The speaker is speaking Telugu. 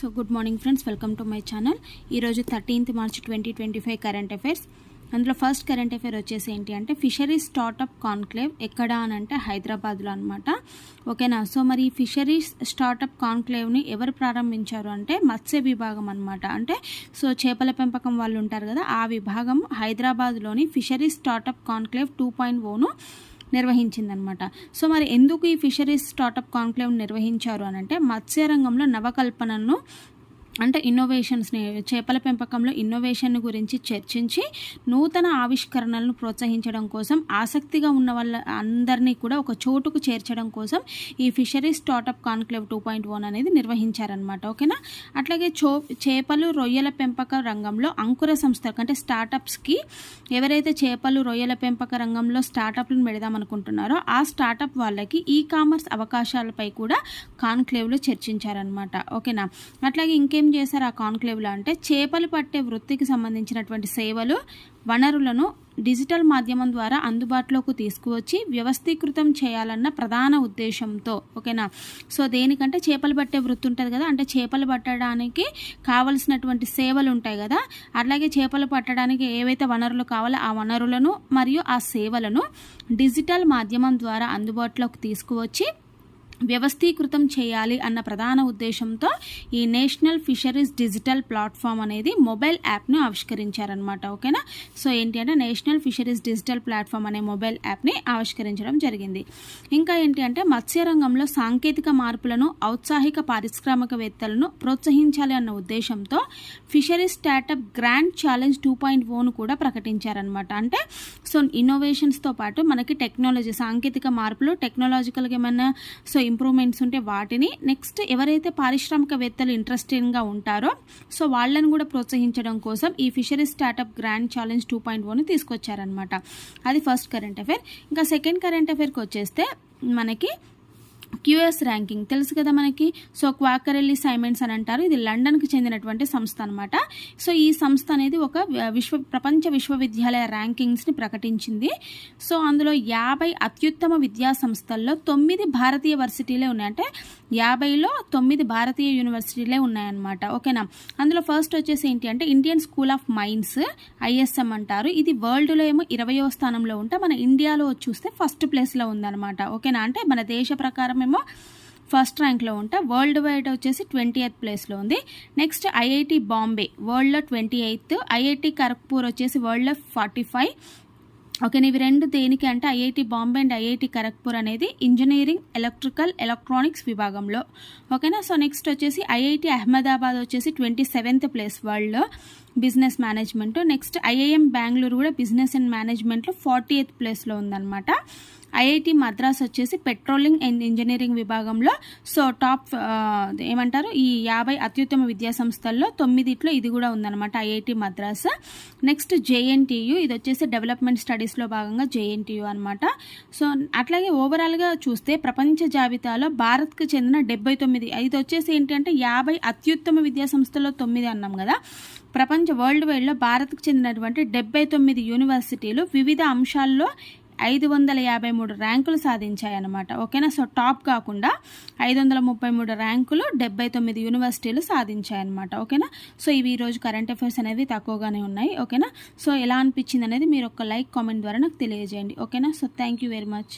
So good morning friends welcome to my channel ఈరోజు thirteenth March twenty twenty five current affairs అందులో ఫస్ట్ కరెంట్ అఫైర్ వచ్చేసి ఏంటి అంటే ఫిషరీస్ స్టార్టప్ కాన్క్లేవ్ ఎక్కడ అని అంటే హైదరాబాద్లో అనమాట ఓకేనా సో మరి ఫిషరీస్ స్టార్టప్ కాన్క్లేవ్ని ఎవరు ప్రారంభించారు అంటే మత్స్య విభాగం అనమాట అంటే సో చేపల పెంపకం వాళ్ళు ఉంటారు కదా ఆ విభాగం హైదరాబాద్లోని fisheries startup conclave two point one నిర్వహించిందనమాట. So మరి ఎందుకు ఈ ఫిషరీస్ స్టార్టప్ కాన్క్లేవ్ నిర్వహించారు అని అంటే మత్స్య రంగంలో నవకల్పనను అంటే ఇన్నోవేషన్స్ని చేపల పెంపకంలో ఇన్నోవేషన్ గురించి చర్చించి నూతన ఆవిష్కరణలను ప్రోత్సహించడం కోసం ఆసక్తిగా ఉన్న వాళ్ళ అందరినీ కూడా ఒక చోటుకు చేర్చడం కోసం ఈ fisheries startup conclave two point one అనేది నిర్వహించారనమాట ఓకేనా? అట్లాగే చో చేపలు రొయ్యల పెంపక రంగంలో అంకుర సంస్థలకు అంటే స్టార్టప్స్కి ఎవరైతే చేపలు రొయ్యల పెంపక రంగంలో స్టార్టప్లను పెడదాం అనుకుంటున్నారో ఆ స్టార్టప్ వాళ్ళకి ఈ కామర్స్ అవకాశాలపై కూడా కాన్క్లేవ్లో చర్చించారనమాట ఓకేనా? అట్లాగే ఇంకే చేశారు ఆ కాన్క్లేవ్లో అంటే చేపలు పట్టే వృత్తికి సంబంధించినటువంటి సేవలు వనరులను డిజిటల్ మాధ్యమం ద్వారా అందుబాటులోకి తీసుకువచ్చి వ్యవస్థీకృతం చేయాలన్న ప్రధాన ఉద్దేశంతో ఓకేనా? సో దేనికంటే చేపలు పట్టే వృత్తి ఉంటుంది కదా అంటే చేపలు పట్టడానికి కావలసినటువంటి సేవలు ఉంటాయి కదా అట్లాగే చేపలు పట్టడానికి ఏవైతే వనరులు కావాలో ఆ వనరులను మరియు ఆ సేవలను డిజిటల్ మాధ్యమం ద్వారా అందుబాటులోకి తీసుకువచ్చి వ్యవస్థీకృతం చేయాలి అన్న ప్రధాన ఉద్దేశంతో ఈ నేషనల్ ఫిషరీస్ డిజిటల్ ప్లాట్ఫామ్ అనేది మొబైల్ యాప్ను ఆవిష్కరించారనమాట ఓకేనా? సో ఏంటి అంటే నేషనల్ ఫిషరీస్ డిజిటల్ ప్లాట్ఫామ్ అనే మొబైల్ యాప్ని ఆవిష్కరించడం జరిగింది. ఇంకా ఏంటి అంటే మత్స్య రంగంలో సాంకేతిక మార్పులను ఔత్సాహిక పారిశ్రామికవేత్తలను ప్రోత్సహించాలి అన్న ఉద్దేశంతో fisheries startup grand challenge two point one కూడా ప్రకటించారనమాట అంటే సో ఇన్నోవేషన్స్తో పాటు మనకి టెక్నాలజీ సాంకేతిక మార్పులు టెక్నాలజికల్గా ఏమైనా సో ఇంప్రూవ్మెంట్స్ ఉంటే వాటిని నెక్స్ట్ ఎవరైతే పారిశ్రామికవేత్తలు ఇంట్రెస్టింగ్గా ఉంటారో సో వాళ్ళని కూడా ప్రోత్సహించడం కోసం ఈ fisheries startup grand challenge two point one తీసుకొచ్చారనమాట అది ఫస్ట్ కరెంట్ అఫైర్ ఇంకా సెకండ్ కరెంట్ అఫైర్కి వచ్చేస్తే మనకి క్యూఎస్ ర్యాంకింగ్. తెలుసు కదా మనకి? సో క్వాకరెల్లి సైమెంట్స్ అని అంటారు. ఇది లండన్కి చెందినటువంటి సంస్థ అనమాట సో ఈ సంస్థ అనేది ఒక విశ్వ ప్రపంచ విశ్వవిద్యాలయ ర్యాంకింగ్స్ని ప్రకటించింది. సో అందులో యాభై అత్యుత్తమ విద్యా సంస్థల్లో తొమ్మిది భారతీయ వర్సిటీలే ఉన్నాయి అంటే యాభైలో తొమ్మిది భారతీయ యూనివర్సిటీలే ఉన్నాయన్నమాట. ఓకేనా? అందులో ఫస్ట్ వచ్చేసి ఏంటి అంటే Indian School of Mines ISM అంటారు. ఇది వరల్డ్లో ఏమో ఇరవయో స్థానంలో ఉంటే. మన ఇండియాలో చూస్తే ఫస్ట్ ప్లేస్లో ఉందన్నమాట. ఓకేనా? అంటే మన దేశ ప్రకారం ఏమో ఫస్ట్ ర్యాంక్లో ఉంటా. వరల్డ్ వైడ్ వచ్చేసి ట్వంటీ ఎయిత్ ప్లేస్లో ఉంది. నెక్స్ట్ ఐఐటి బాంబే వరల్డ్లో ట్వంటీ ఎయిత్ ఐఐటి ఖరగ్పూర్ వచ్చేసి వరల్డ్లో ఫార్టీ ఫైవ్. ఓకే ఇవి రెండు దేనికి అంటే IIT Bombay and IIT Kharagpur అనేది ఇంజనీరింగ్ ఎలక్ట్రికల్ ఎలక్ట్రానిక్స్ విభాగంలో. ఓకేనా? సో నెక్స్ట్ వచ్చేసి ఐఐటి అహ్మదాబాద్ వచ్చేసి ట్వంటీ సెవెంత్ ప్లేస్ వరల్డ్లో. Business management. Next IIM Bengaluru కూడా బిజినెస్ అండ్ మేనేజ్మెంట్లో ఫార్టీ ఎయిత్ ప్లేస్లో ఉందన్నమాట. ఐఐటి మద్రాస్ వచ్చేసి పెట్రోలింగ్ అండ్ ఇంజనీరింగ్ విభాగంలో సో టాప్ ఏమంటారు? ఈ యాభై అత్యుత్తమ విద్యా సంస్థల్లో తొమ్మిదిట్లో ఇది కూడా ఉందన్నమాట ఐఐటి మద్రాస్. నెక్స్ట్ జేఎన్టీయు ఇది వచ్చేసి డెవలప్మెంట్ స్టడీస్లో భాగంగా జేఎన్టీయు అనమాట సో అట్లాగే ఓవరాల్గా చూస్తే ప్రపంచ జాబితాలో భారత్కు చెందిన డెబ్బై తొమ్మిది ఇది వచ్చేసి ఏంటి అంటే యాభై అత్యుత్తమ విద్యా సంస్థల్లో తొమ్మిది అన్నాం కదా. ప్రపంచ ప్రపంచ వరల్డ్ వైడ్లో భారత్కు చెందినటువంటి డెబ్బై తొమ్మిది యూనివర్సిటీలు వివిధ అంశాల్లో ఐదు వందల యాభై మూడు ర్యాంకులు సాధించాయన్నమాట. ఓకేనా? సో టాప్ కాకుండా ఐదు వందల ముప్పై మూడు ర్యాంకులు డెబ్బై తొమ్మిది యూనివర్సిటీలు సాధించాయన్నమాట. ఓకేనా? సో ఇవి ఈరోజు కరెంట్ అఫైర్స్ అనేవి తక్కువగానే ఉన్నాయి. ఓకేనా? సో ఎలా అనిపించింది అనేది మీరు ఒక లైక్ కామెంట్ ద్వారా నాకు తెలియజేయండి. ఓకేనా? So thank you very much.